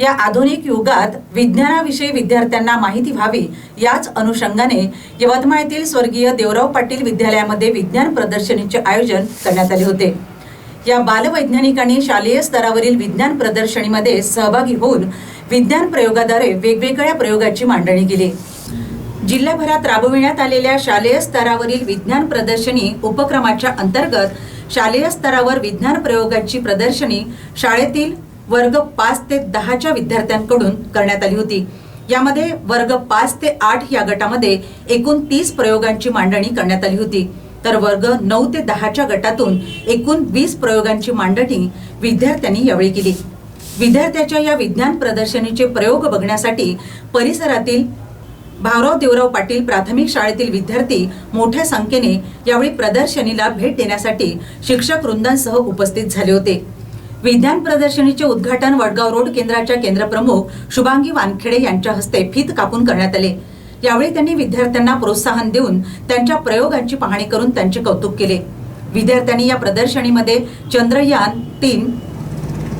या आधुनिक युगात विज्ञानाविषयी विद्यार्थ्यांना माहिती व्हावी याच अनुषंगाने यवतमाळ येथील स्वर्गीय देवराव पाटील विद्यालयामध्ये विज्ञान प्रदर्शनीचे आयोजन करण्यात आले होते. या बालवैज्ञानिकांनी शालेय स्तरावरील विज्ञान प्रदर्शनीमध्ये सहभागी होऊन विज्ञान प्रयोगाद्वारे वेगवेगळ्या प्रयोगाची मांडणी केली. जिल्हाभरात राबविण्यात आलेल्या शालेय स्तरावरील विज्ञान प्रदर्शनी उपक्रमाच्या अंतर्गत शालेय स्तरावर विज्ञान प्रयोगाची प्रदर्शनी शाळेतील वर्ग पाच ते दहाच्या विद्यार्थ्यांकडून करण्यात आली होती. यामध्ये वर्ग पाच ते आठ या गटामध्ये एकूण तीस प्रयोगांची मांडणी करण्यात आली होती. तर वर्ग नऊ ते दहाच्या गटातून एकूण वीस प्रयोगांची मांडणी विद्यार्थ्यांनी यावेळी केली. विद्यार्थ्याच्या या विज्ञान प्रदर्शनीचे प्रयोग बघण्यासाठी परिसरातील भाऊराव देवराव पाटील प्राथमिक शाळेतील विद्यार्थी मोठ्या संख्येने यावेळी प्रदर्शनीला भेट देण्यासाठी शिक्षक वृंदांसह उपस्थित झाले होते. विज्ञान प्रदर्शनीचे उद्घाटन वडगाव रोड केंद्राच्या केंद्रप्रमुख शुभांगी वानखेडे यांच्या हस्ते फीत कापून करण्यात आले. यावेळी त्यांनी विद्यार्थ्यांना प्रोत्साहन देऊन त्यांच्या प्रयोगांची पाहणी करून त्यांचे कौतुक केले. विद्यार्थ्यांनी या प्रदर्शनीमध्ये चंद्रयान तीन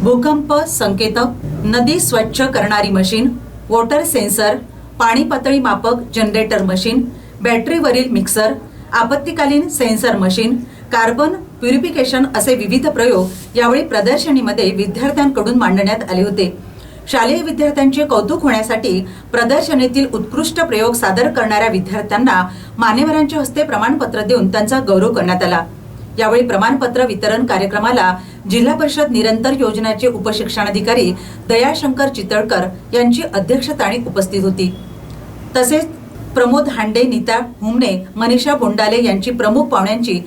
भूकंप संकेतक नदी स्वच्छ करणारी मशीन वॉटर सेन्सर पाणी पातळी मापक जनरेटर मशीन बॅटरीवरील मिक्सर आपत्तीकालीन सेन्सर मशीन कार्बन प्युरिफिकेशन असे विविध प्रयोग यावेळी प्रदर्शनीमध्ये विद्यार्थ्यांकडून मांडण्यात आले होते. शालेय विद्यार्थ्यांचे कौतुक होण्यासाठी प्रदर्शनीतील उत्कृष्ट प्रयोग सादर करणाऱ्या विद्यार्थ्यांना मान्यवरांच्या हस्ते प्रमाणपत्र देऊन त्यांचा गौरव करण्यात आला. यावेळी प्रमाणपत्र वितरण कार्यक्रमाला जिल्हा परिषद निरंतर योजनाचे उपशिक्षणाधिकारी दयाशंकर चितळकर यांची अध्यक्षता आणि उपस्थित होती. तसेच प्रमोद हांडे नीता हुमणे मनीषा बोंडाले यांची प्रमुख पाहुण्यांची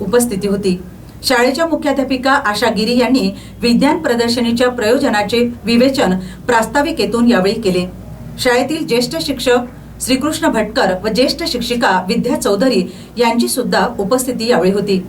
उपस्थिती होती. शाळेच्या मुख्याध्यापिका आशा गिरी यांनी विज्ञान प्रदर्शनीच्या प्रयोजनाचे विवेचन प्रास्ताविकेतून यावेळी केले. शाळेतील ज्येष्ठ शिक्षक श्रीकृष्ण भटकर व ज्येष्ठ शिक्षिका विद्या चौधरी यांची सुद्धा उपस्थिती यावेळी होती.